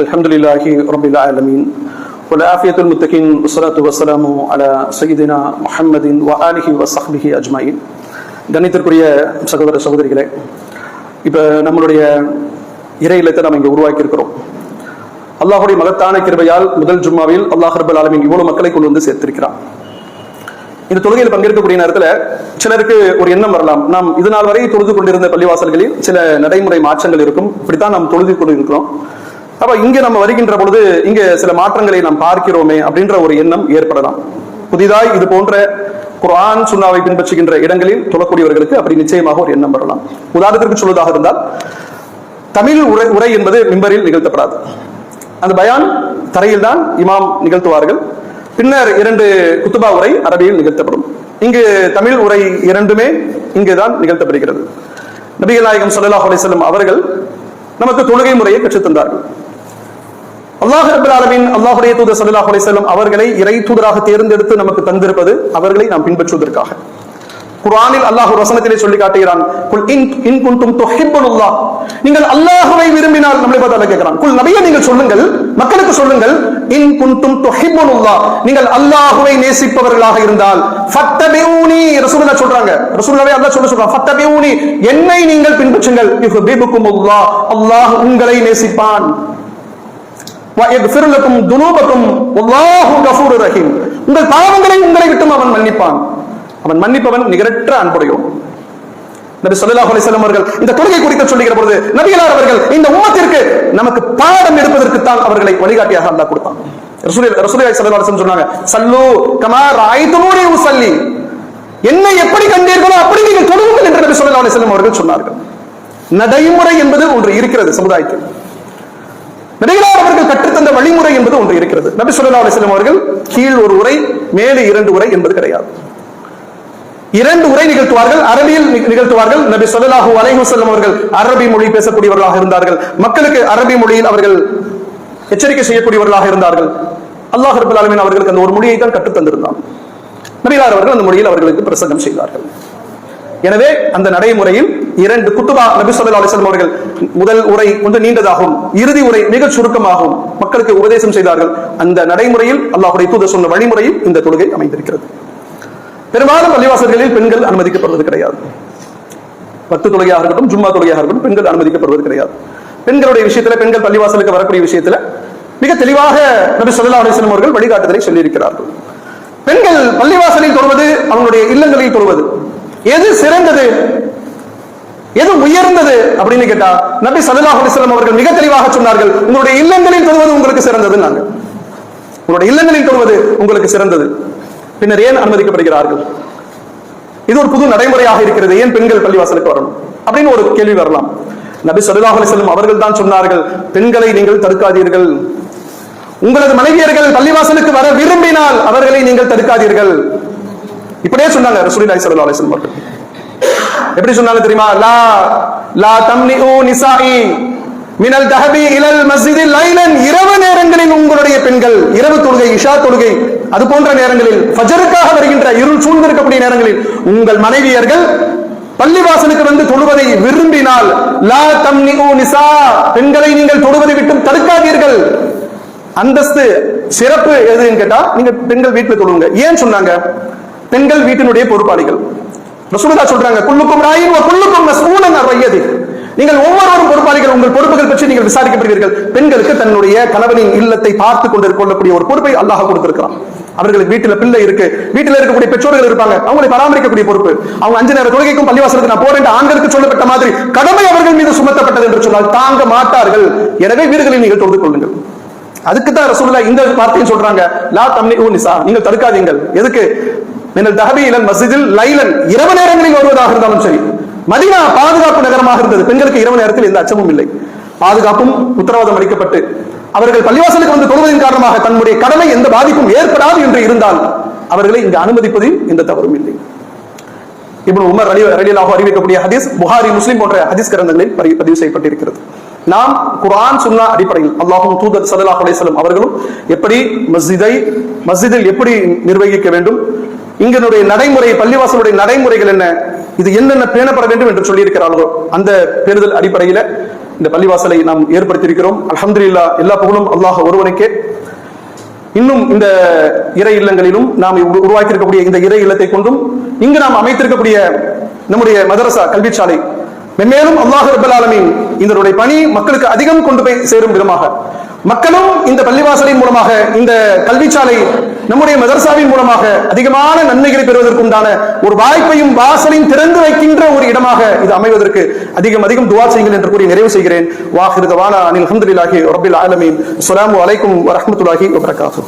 الحمد لله رب العالمين والعافية المتقين والصلاة والسلام على سيدنا محمد وآله وصحبه أجمعين கணித்திற்குரிய சகோதர சகோதரிகளே இப்போ நம்மளுடைய இறை இல்லத்தை நம்ம இங்கே உருவாக்கி இருக்கிறோம் அல்லாஹுடைய மகத்தான கிருபையால் முதல் ஜும்மாவில் அல்லாஹ் ரபுல் ஆலமின் இவ்வளவு மக்களை கொண்டு வந்து சேர்த்திருக்கிறான் இந்த தொழுகையில் பங்கேற்கக்கூடிய நேரத்தில் சிலருக்கு ஒரு எண்ணம் வரலாம் நாம் இது நாள் வரை தொழுது கொண்டிருந்த பள்ளிவாசல்களில் சில நடைமுறை மாற்றங்கள் இருக்கும் இப்படித்தான் நாம் தொழுது கொண்டு இருக்கிறோம் அப்ப இங்க நம்ம வருகின்ற பொழுது இங்க சில மாற்றங்களை நாம் பார்க்கிறோமே அப்படின்ற ஒரு எண்ணம் ஏற்படலாம். புதிதாய் இது போன்ற குரான் சுண்ணாவை பின்பற்றுகின்ற இடங்களில் தொழக்கூடியவர்களுக்கு அப்படி நிச்சயமாக ஒரு எண்ணம் வரலாம். உதாரணத்திற்கு சொல்வதாக இருந்தால் தமிழ் உரை உரை என்பது மிம்பரில் நிகழ்த்தப்படாது. அந்த பயான் தரையில் தான் இமாம் நிகழ்த்துவார்கள். பின்னர் இரண்டு குத்துபா உரை அரபியில் நிகழ்த்தப்படும். இங்கு தமிழ் உரை இரண்டுமே இங்குதான் நிகழ்த்தப்படுகிறது. நபிகள் நாயகம் சொல்லலாஹ் அலிசல்லம் அவர்கள் நமக்கு தொழுகை முறையை கற்றுத்தந்தார்கள். அல்லாஹ் ரபுல் ஆலமீன் அல்லாஹுடைய தூதர் ஸல்லல்லாஹு அலைஹி அவர்களை இறை தூதராக தேர்ந்தெடுத்து நமக்கு தந்திருப்பது அவர்களை நாம் பின்பற்றுவதற்காக. குரானில் அல்லாஹ் வசனத்திலே சொல்லி காட்டுகிறான் குல் இன் இன் குன்தும் துஹிப்புல்லாஹ் நீங்கள் அல்லாஹுவை விரும்பினால் நம்மளை பார்த்து கேட்கிறான் குல் நபியை நீங்கள் சொல்லுங்கள் மக்களுக்கு சொல்லுங்கள் இன் குன்தும் துஹிப்புல்லாஹ் நீங்கள் அல்லாஹுவை நேசிப்பவர்களாக இருந்தால் ஃபத்தபிஊனி ரசூலுல்லா சொல்றாங்க. ரசூலுல்லாவே அல்லாஹ் சொல்ல சொல்றான் ஃபத்தபிஊனி என்னை நீங்கள் பின்பற்றுங்கள். யுஹிப்புக்குமுல்லாஹ். அல்லாஹ் உங்களை நேசிப்பான். வயக்ஃபிர்லக்கும் துனூபக்கும் ரஹீம். உங்கள் பாவங்களை உங்களை விட்டும் அவன் மன்னிப்பான். அவன் மன்னிப்பவன் நிகரற்ற அன்புடையோன். நபி சொல்லாஹ் அலிசல்லம் அவர்கள் இந்த தொழுகை குறித்து சொல்லுகிற பொழுது நபிகளார் அவர்கள் இந்த உம்மத்திற்கு நமக்கு பாடம் எடுப்பதற்கு தான் அவர்களை வழிகாட்டியாக அல்லா கொடுத்தான். சொன்னாங்க சல்லு கமா ராய்துமூனே உசல்லி என்னை எப்படி கண்டீர்களோ அப்படி நீங்கள் தொழுகுங்கள் என்று நபி சொல்லா அலிசல்லம் அவர்கள் சொன்னார்கள். நடைமுறை என்பது ஒன்று இருக்கிறது சமுதாயத்தில். நபிகளார் அவர்கள் கற்றுத்தந்த வழிமுறை என்பது ஒன்று இருக்கிறது. நபி சொல்லா அலிஸ்லாம் அவர்கள் கீழ் ஒரு உரை மேலே இரண்டு உரை என்பது கிடையாது. இரண்டு உரை நிகழ்த்துவார்கள் அரபியில் நிகழ்த்துவார்கள். நபி சொல்லலாஹு அலைஹுசல்லம் அவர்கள் அரபி மொழி பேசக்கூடியவர்களாக இருந்தார்கள். மக்களுக்கு அரபி மொழியில் அவர்கள் எச்சரிக்கை செய்யக்கூடியவர்களாக இருந்தார்கள். அல்லாஹ் ரபுல் ஆலமீன் அவர்களுக்கு அந்த ஒரு மொழியை தான் கற்றுத்தந்திருந்தார் நபிலார் அவர்கள் அந்த மொழியில் அவர்களுக்கு பிரசங்கம் செய்தார்கள். எனவே அந்த நடைமுறையில் இரண்டு குத்துபா நபி சொல்லா அலிஸ்லாம் அவர்கள் முதல் உரை கொஞ்சம் நீண்டதாகும். இறுதி உரை மிக சுருக்கமாகும். மக்களுக்கு உபதேசம் செய்தார்கள். அந்த நடைமுறையில் அல்லாஹுடைய தூதர் சொன்ன வழிமுறையில் இந்த தொழுகை அமைந்திருக்கிறது. பெரும்பாலும் பள்ளிவாசல்களில் பெண்கள் அனுமதிக்கப்படுவது கிடையாது. பத்து தொழுகையாக இருக்கட்டும் ஜும்மா தொழுகையாக இருக்கட்டும் பெண்கள் அனுமதிக்கப்படுவது கிடையாது. பெண்களுடைய விஷயத்துல பெண்கள் பள்ளிவாசலுக்கு வரக்கூடிய விஷயத்துல மிக தெளிவாக நபி சொல்லா அலிஸ்லாம் அவர்கள் வழிகாட்டுதலை சொல்லியிருக்கிறார்கள். பெண்கள் பள்ளிவாசலில் தொழுவது அவங்களுடைய இல்லங்களில் தொழுவது. எது சிறந்தது? எது உயர்ந்தது? அப்படின்னு கேட்டா நபி சல்லாஹ் அலிஸ்லாம் அவர்கள் மிக தெளிவாக சொன்னார்கள் உங்களுடைய இல்லங்களில் தொழுவது உங்களுக்கு சிறந்தது உங்களுடைய இல்லங்களில் தொழுவது உங்களுக்கு சிறந்தது. பின்னர் ஏன் அனுமதிக்கப்படுகிறார்கள்? இது ஒரு புது நடைமுறையாக இருக்கிறது. ஏன் பெண்கள் பள்ளிவாசலுக்கு வரணும்? அப்படின்னு ஒரு கேள்வி வரலாம். நபி ஸல்லல்லாஹு அலைஹி அவர்கள் தான் சொன்னார்கள் பெண்களை நீங்கள் தடுக்காதீர்கள். உங்களது மனைவியர்கள் பள்ளிவாசலுக்கு வர விரும்பினால் அவர்களை நீங்கள் தடுக்காதீர்கள். இப்படியே சொன்னாங்க ரசூலுல்லாஹி ஸல்லல்லாஹு அலைஹி வஸல்லம் அவர்கள். எப்படி சொன்னாங்க தெரியுமா? லா லா தம்னிஉ நிசாஇ மினல் தஹபி இலல் மஸ்ஜிதில் லைலன். இரவு நேரங்களில் உங்களுடைய பெண்கள் இரவு தொழுகை இஷா தொழுகை அது போன்ற நேரங்களில் ஃபஜருக்காக வருகின்ற இருள் சூழ்ந்திருக்கக்கூடிய நேரங்களில் உங்கள் மனைவியர்கள் பள்ளிவாசலுக்கு வந்து தொழுவதை விரும்பினால் லா தம் நிசா பெண்களை நீங்கள் தொழுவதை விட்டும் தடுக்காதீர்கள். அந்தஸ்து சிறப்பு எதுன்னு கேட்டா நீங்க பெண்கள் வீட்டுல தொழுவுங்க. ஏன் சொன்னாங்க? பெண்கள் வீட்டினுடைய பொறுப்பாளிகள். ரசூலுல்லாஹ் சொல்றாங்க குல்லுக்கும் ராயின் வ குல்லுக்கும் மஸ்ஊலன் அன் நீங்கள் ஒவ்வொருவரும் பொறுப்பாளிகள் உங்கள் பொறுப்புகள் பற்றி நீங்கள் விசாரிக்கப்படுவீர்கள். பெண்களுக்கு தன்னுடைய கணவனின் இல்லத்தை பார்த்து கொண்டு கொள்ளக்கூடிய ஒரு பொறுப்பை அல்லாஹ் கொடுத்திருக்கிறான். அவர்களுக்கு வீட்டுல பிள்ளை இருக்கு. வீட்டுல இருக்கக்கூடிய பெற்றோர்கள் இருப்பாங்க. அவங்களை பராமரிக்கக்கூடிய பொறுப்பு. அவங்க அஞ்சு நேர தொழுகைக்கும் பள்ளிவாசலுக்கு நான் போறேன் ஆண்களுக்கு சொல்லப்பட்ட மாதிரி கடமை அவர்கள் மீது சுமத்தப்பட்டது என்று சொன்னால் தாங்க மாட்டார்கள். எனவே வீடுகளில் நீங்கள் தொழுது கொள்ளுங்கள். அதுக்கு தான் ரசூல்லா இந்த வார்த்தையும் சொல்றாங்க லா தம்னி ஊ நிசா. நீங்கள் தடுக்காதீங்கள். எதுக்கு? மினல் தஹபி இலன் லைலன் இரவு நேரங்களில் வருவதாக இருந்தாலும் சரி. மதினா பாதுகாப்பு நகரமாக இருந்தது. பெண்களுக்கு இரவு நேரத்தில் எந்த அச்சமும் இல்லை. பாதுகாப்பும் உத்தரவாதம் அளிக்கப்பட்டு அவர்கள் பள்ளிவாசலுக்கு வந்து தொழுவதன் காரணமாக தன்னுடைய கடமை எந்த பாதிப்பும் ஏற்படாது என்று இருந்தால் அவர்களை இங்கு அனுமதிப்பதில் எந்த தவறும் இல்லை. இப்படி உமர் அலி அலியலாக அறிவிக்கக்கூடிய ஹதீஸ் புகாரி முஸ்லிம் போன்ற ஹதீஸ் கிரந்தங்களில் பதிவு செய்யப்பட்டிருக்கிறது. நாம் குரான் சுன்னா அடிப்படையில் அல்லாஹும் தூதர் ஸல்லல்லாஹு அலைஹி அவர்களும் எப்படி மஸ்ஜிதை மஸ்ஜிதில் எப்படி நிர்வகிக்க வேண்டும்? இங்கனுடைய நடைமுறை பள்ளிவாசலுடைய நடைமுறைகள் என்ன? இது என்னென்ன பேணப்பட வேண்டும் என்று சொல்லியிருக்கிறார்களோ அந்த பேணுதல் அடிப்படையில இந்த பள்ளிவாசலை நாம் ஏற்படுத்தியிருக்கிறோம். அல்ஹம்துலில்லாஹ் எல்லா புகழும் அல்லாஹ் ஒருவனுக்கே. இன்னும் இந்த இறை இல்லங்களிலும் நாம் உரு- உருவாக்கியிருக்கக்கூடிய இந்த இறை இல்லத்தை கொண்டும் இங்கு நாம் அமைத்திருக்கக்கூடிய நம்முடைய மதரசா கல்விச்சாலை மென்மேலும் அல்லாஹ் ரப்பல் ஆலமீன் இதனுடைய பணி மக்களுக்கு அதிகம் கொண்டு போய் சேரும் விதமாக. மக்களும் இந்த பள்ளிவாசலின் மூலமாக இந்த கல்விச்சாலை நம்முடைய மதரசாவின் மூலமாக அதிகமான நன்மைகளை பெறுவதற்குண்டான ஒரு வாய்ப்பையும் வாசலையும் திறந்து வைக்கின்ற ஒரு இடமாக இது அமைவதற்கு அதிகம் அதிகம் துவா செய்யுங்கள் என்று கூறி நிறைவு செய்கிறேன். வாஹிருதவானா அனில் அஹமதுல்லாஹி ரபில் ஆலமீன். அஸ்லாம் வலைக்கும் வரமத்துல்லாஹி வபரகாத்து